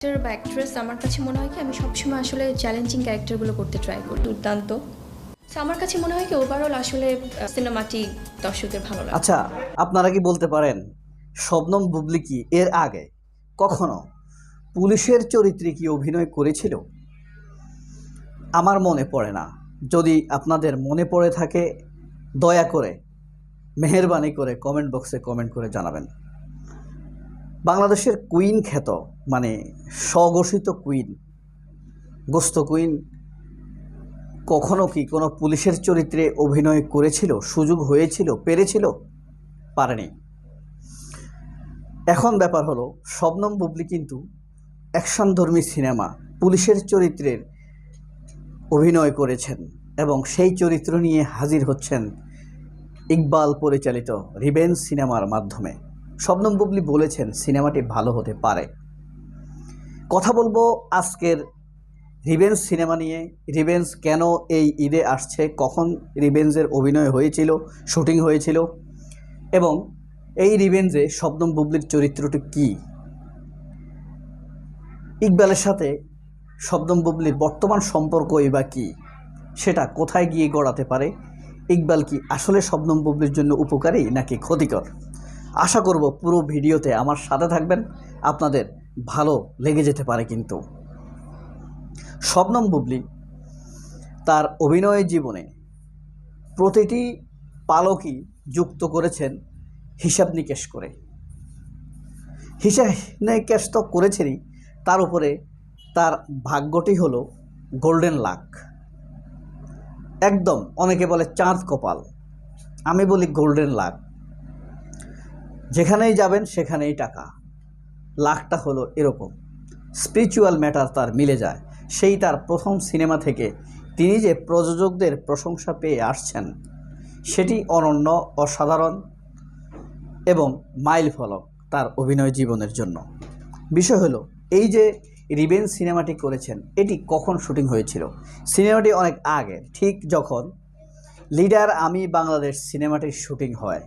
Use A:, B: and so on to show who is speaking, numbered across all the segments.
A: Actor বা actress আমার কাছে মনে হয় কি, আমি সবসময় আসলে চ্যালেঞ্জিং ক্যারেক্টারগুলো করতে ট্রাই করি। দুর্দান্ত। আমার কাছে মনে হয় কি ওভারঅল আসলে সিনেমাটি দর্শকদের ভালো লাগে।
B: আচ্ছা আপনারা কি বলতে পারেন, শবনম বুবলি কি এর আগে কখনো পুলিশের চরিত্রে কি অভিনয় করেছিল? আমার মনে পড়ে না। যদি আপনাদের মনে পড়ে থাকে, দয়া করে, মেহরবানি করে কমেন্ট বক্সে কমেন্ট করে জানাবেন। বাংলাদেশের কুইন খ্যাত মানে স্বঘোষিত কুইন, গোস্ত কুইন, কখনো কি কোনো পুলিশের চরিত্রে অভিনয় করেছিল, সুযোগ হয়েছিল, পেরেছিল? পারেনি। এখন ব্যাপার হলো, শবনম বুবলি কিন্তু অ্যাকশনধর্মী সিনেমা, পুলিশের চরিত্রের অভিনয় করেছেন এবং সেই চরিত্র নিয়ে হাজির হচ্ছেন ইকবাল পরিচালিত রিভেন্স সিনেমার মাধ্যমে। শবনম বুবলি বলেছেন সিনেমাটি ভালো হতে পারে। কথা বলব আজকের রিভেন্স সিনেমা নিয়ে। রিভেন্স কেন এই ঈদে আসছে? কখন রিভেন্সের অভিনয় হয়েছিল? শুটিং হয়েছিল? এবং এই রিভেঞ্জে শবনম বুবলির চরিত্রটি কি? ইকবালের সাথে শবনম বুবলির বর্তমান সম্পর্কই বা কী? সেটা কোথায় গিয়ে গড়াতে পারে? ইকবাল কি আসলে শবনম বুবলির জন্য উপকারী নাকি ক্ষতিকর? আশা করব পুরো ভিডিওতে আমার সাথে থাকবেন। আপনাদের ভালো লেগে যেতে পারে কিন্তু। শবনম বুবলি তার অভিনয় জীবনে প্রতিটি পালকই যুক্ত করেছেন হিসাব নিকেশ করে। হিসাব নিকেশ তো করেছেনই, তার উপরে তার ভাগ্যটি হলো গোল্ডেন লাক। একদম অনেকে বলে চাঁদ কপাল। আমি বলি গোল্ডেন লাক। যেখানেই যাবেন, সেখানেই টাকা। লাখটা হলো এরকম। স্পিরিচুয়াল ম্যাটার তার মিলে যায়। সেই তার প্রথম সিনেমা থেকে তিনি যে প্রযোজকদের প্রশংসা পেয়ে আসছেন, সেটি অনন্য, অসাধারণ এবং মাইল ফলক তার অভিনয় জীবনের জন্য। বিষয় হলো, এই যে রিবেন সিনেমাটি করেছেন, এটি কখন শুটিং হয়েছিল? সিনেমাটি অনেক আগে, ঠিক যখন লিডার আমি বাংলাদেশ সিনেমাটির শুটিং হয়।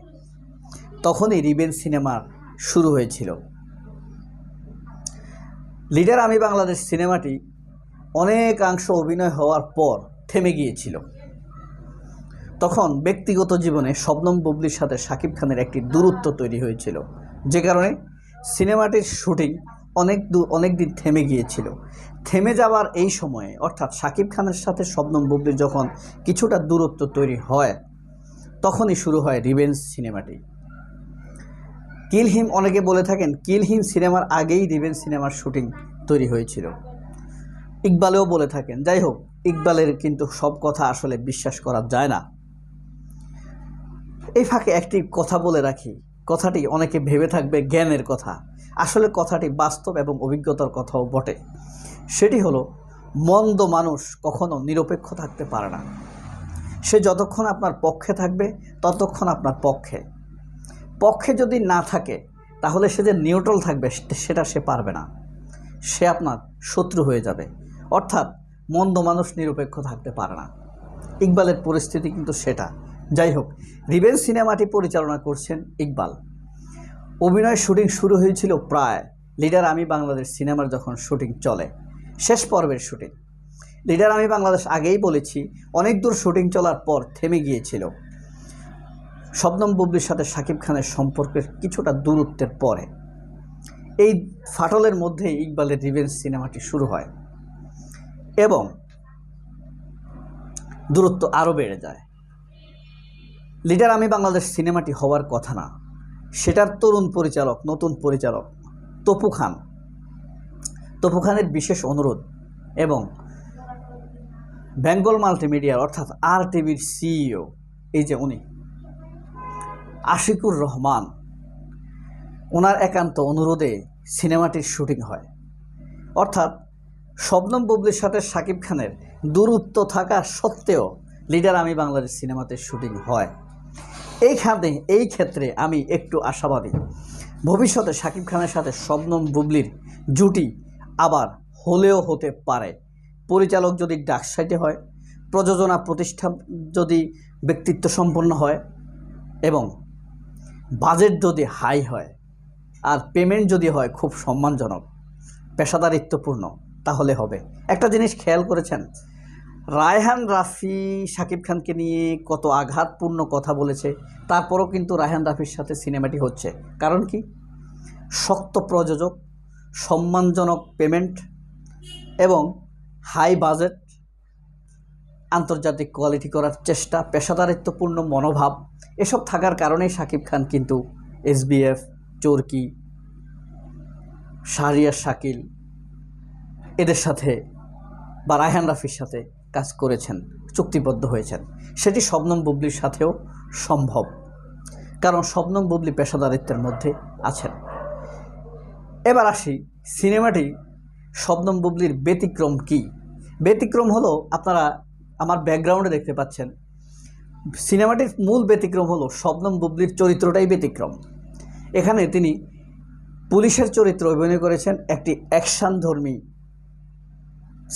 B: তখনই রিবেন সিনেমা শুরু হয়েছিল। লিডার আমি বাংলাদেশ সিনেমাটি অনেকাংশ অভিনয় হওয়ার পর থেমে গিয়েছিল। তখন ব্যক্তিগত জীবনে শবনম বুবলির সাথে শাকিব খানের একটি দূরত্ব তৈরি হয়েছিল, যে কারণে সিনেমাটির শুটিং অনেক দূর অনেক দিন থেমে গিয়েছিল। থেমে যাওয়ার এই সময়ে, অর্থাৎ শাকিব খানের সাথে শবনম বুবলির যখন কিছুটা দূরত্ব তৈরি হয়, তখনই শুরু হয় রিভেঞ্জ সিনেমাটি। কিল হিম অনেকে বলে থাকেন, কিল হিম সিনেমার আগেই রিভেঞ্জ সিনেমার শুটিং তৈরি হয়েছিল। ইকবালেও বলে থাকেন, যাই হোক, ইকবালের কিন্তু সব কথা আসলে বিশ্বাস করা যায় না। এই ফাঁকে একটি কথা বলে রাখি, কথাটি অনেকে ভেবে থাকবে জ্ঞানের কথা। আসলে কথাটি বাস্তব এবং অভিজ্ঞতার কথাও বটে। সেটি হলো, মন্দ মানুষ কখনো নিরপেক্ষ থাকতে পারে না। সে যতক্ষণ আপনার পক্ষে থাকবে, ততক্ষণ আপনার পক্ষে। পক্ষে যদি না থাকে, তাহলে সে যে নিউট্রাল থাকবে সেটা সে পারবে না। সে আপনার শত্রু হয়ে যাবে। অর্থাৎ মন্দ মানুষ নিরপেক্ষ থাকতে পারে না। ইকবালের পরিস্থিতি কিন্তু সেটা। যাই হোক রিভেন সিনেমাটি পরিচালনা করছেন ইকবাল। অভিনয় শুটিং শুরু হয়েছিল প্রায় লিডার আমি বাংলাদেশ সিনেমার যখন শুটিং চলে, শেষ পর্বের শুটিং। লিডার আমি বাংলাদেশ আগেই বলেছি, অনেক দূর শুটিং চলার পর থেমে গিয়েছিল। শবনম বুবলির সাথে শাকিব খানের সম্পর্কের কিছুটা দূরত্বের পরে এই ফাটলের মধ্যে ইকবালের রিভেঞ্জ সিনেমাটি শুরু হয় এবং দূরত্ব আরও বেড়ে যায়। লিডার আমি বাংলাদেশ সিনেমাটি হওয়ার কথা না। সেটার তরুণ পরিচালক, নতুন পরিচালক তপু খান। তপু খানের বিশেষ অনুরোধ এবং বেঙ্গল মাল্টিমিডিয়ার অর্থাৎ আর টিভির সিইও, এই যে উনি আশিকুর রহমান, ওনার একান্ত অনুরোধে সিনেমাটির শুটিং হয়। অর্থাৎ শবনম বুবলির সাথে শাকিব খানের দূরত্ব থাকা সত্ত্বেও লিডার আমি বাংলাদেশ সিনেমাতে শুটিং হয়। এইখানে এই ক্ষেত্রে আমি একটু আশাবাদী। ভবিষ্যতে শাকিব খানের সাথে শবনম বুবলির জুটি আবার হলেও হতে পারে। পরিচালক যদি ডাকসাইটে হয়, প্রযোজনা প্রতিষ্ঠান যদি ব্যক্তিত্ব সম্পন্ন হয় এবং বাজেট যদি হাই হয় আর পেমেন্ট যদি হয় খুব সম্মানজনক, পেশাদারিত্বপূর্ণ, তাহলে হবে। একটা জিনিস খেয়াল করেছেন, রায়হান রাফি শাকিব খানকে নিয়ে কত আঘাতপূর্ণ কথা বলেছে, তারপরও কিন্তু রায়হান রাফির সাথে সিনেমাটি হচ্ছে। কারণ কি? শক্ত প্রযোজক, সম্মানজনক পেমেন্ট এবং হাই বাজেট আন্তর্জাতিক কোয়ালিটি করার চেষ্টা, পেশাদারিত্বপূর্ণ মনোভাব, এসব থাকার কারণেই শাকিব খান কিন্তু এসবিএফ, চরকি, শাহরিয়ার শাকিল এদের সাথে বা রায়হান রাফির সাথে কাজ করেছেন, চুক্তিবদ্ধ হয়েছেন। সেটি শবনম বুবলির সাথেও সম্ভব, কারণ শবনম বুবলি পেশাদারিত্বের মধ্যে আছেন। এবার আসি সিনেমাটি শবনম বুবলির ব্যতিক্রম কি? ব্যতিক্রম হলো, আপনারা আমার ব্যাকগ্রাউন্ডে দেখতে পাচ্ছেন। সিনেমাটির মূল ব্যতিক্রম হলো শবনম বুবলির চরিত্রটাই ব্যতিক্রম। এখানে তিনি পুলিশের চরিত্র অভিনয় করেছেন একটি অ্যাকশানধর্মী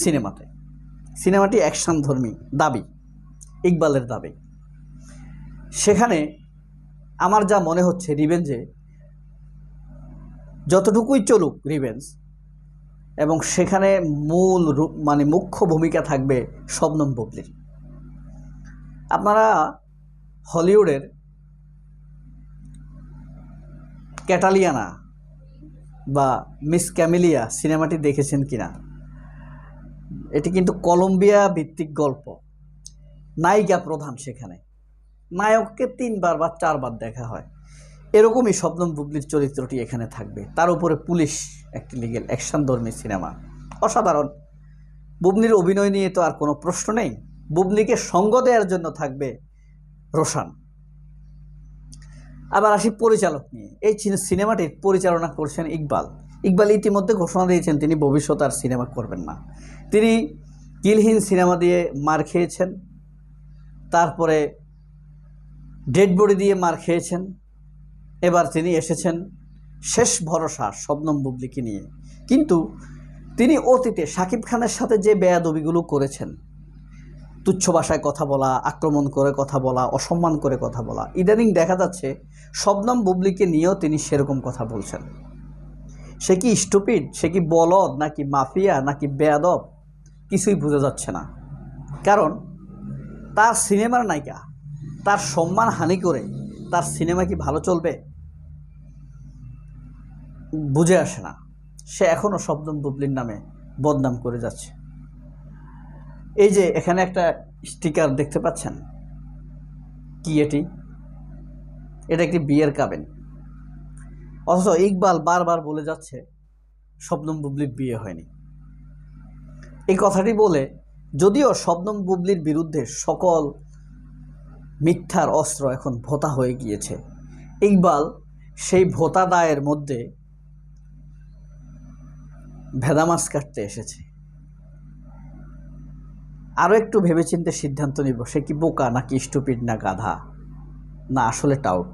B: সিনেমাতে। সিনেমাটি অ্যাকশানধর্মী দাবি, ইকবালের দাবি। সেখানে আমার যা মনে হচ্ছে রিভেঞ্জে যতটুকুই চলুক রিভেঞ্জ এবং সেখানে মূল মানে মুখ্য ভূমিকা থাকবে শবনম বুবলির। আপনারা হলিউডের ক্যাটালিয়ানা বা মিস ক্যামিলিয়া সিনেমাটি দেখেছেন কিনা? এটি কিন্তু কলম্বিয়া ভিত্তিক গল্প। নায়িকা প্রধান সেখানে। নায়ককে তিনবার বা চারবার দেখা হয়। এরকমই শবনম বুবলির চরিত্রটি এখানে থাকবে। তার উপরে পুলিশ একটি লিগেল অ্যাকশনধর্মী সিনেমা অসাধারণ। বুবলির অভিনয় নিয়ে তো আর কোনো প্রশ্ন নেই। বুবনিকে সঙ্গ দেওয়ার জন্য থাকবে রোশান। আবার আসি পরিচালক নিয়ে। এই সিনেমাটির পরিচালনা করছেন ইকবাল। ইকবাল ইতিমধ্যে ঘোষণা দিয়েছেন তিনি ভবিষ্যতে আর সিনেমা করবেন না। তিনি কিলহীন সিনেমা দিয়ে মার খেয়েছেন। তারপরে ডেড বডি দিয়ে মার খেয়েছেন। এবার তিনি এসেছেন শেষ ভরসা শবনম বুবলিকে নিয়ে। কিন্তু তিনি অতীতে শাকিব খানের সাথে যে বেয়াদবিগুলো করেছেন, তুচ্ছ ভাষায় কথা বলা, আক্রমণ করে কথা বলা, অসম্মান করে কথা বলা, ইদানিং দেখা যাচ্ছে শবনম বুবলিকে নিয়েও তিনি সেরকম কথা বলছেন। সে কি স্টুপিড, সে কি বলদ, নাকি মাফিয়া, নাকি বেয়াদব, কিছুই বোঝা যাচ্ছে না। কারণ তার সিনেমার নায়িকা, তার সম্মান হানি করে তার সিনেমা কি ভালো চলবে? বুঝে আসে না। সে এখনও শবনম বুবলির নামে বদনাম করে যাচ্ছে। এই যে এখানে একটা স্টিকার দেখতে পাচ্ছেন? কি এটি? এটা একটি বিয়ের কাবেন। অথচ ইকবাল বারবার বলে যাচ্ছে, শবনম বুবলির বিয়ে হয়নি। এই কথাটি বলে যদিও শবনম বুবলির বিরুদ্ধে সকল মিথ্যার অস্ত্র এখন ভোতা হয়ে গিয়েছে, ইকবাল সেই ভোতা দায়ের মধ্যে ভেদামাস কাটতে এসেছে। আরও একটু ভেবেচিন্তে সিদ্ধান্ত নিব, সে কি বোকা নাকি স্টুপিড না গাধা? না, আসলে টাউট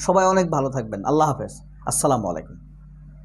B: সবাই অনেক ভালো থাকবেন। আল্লাহ হাফেজ। আসসালামু আলাইকুম।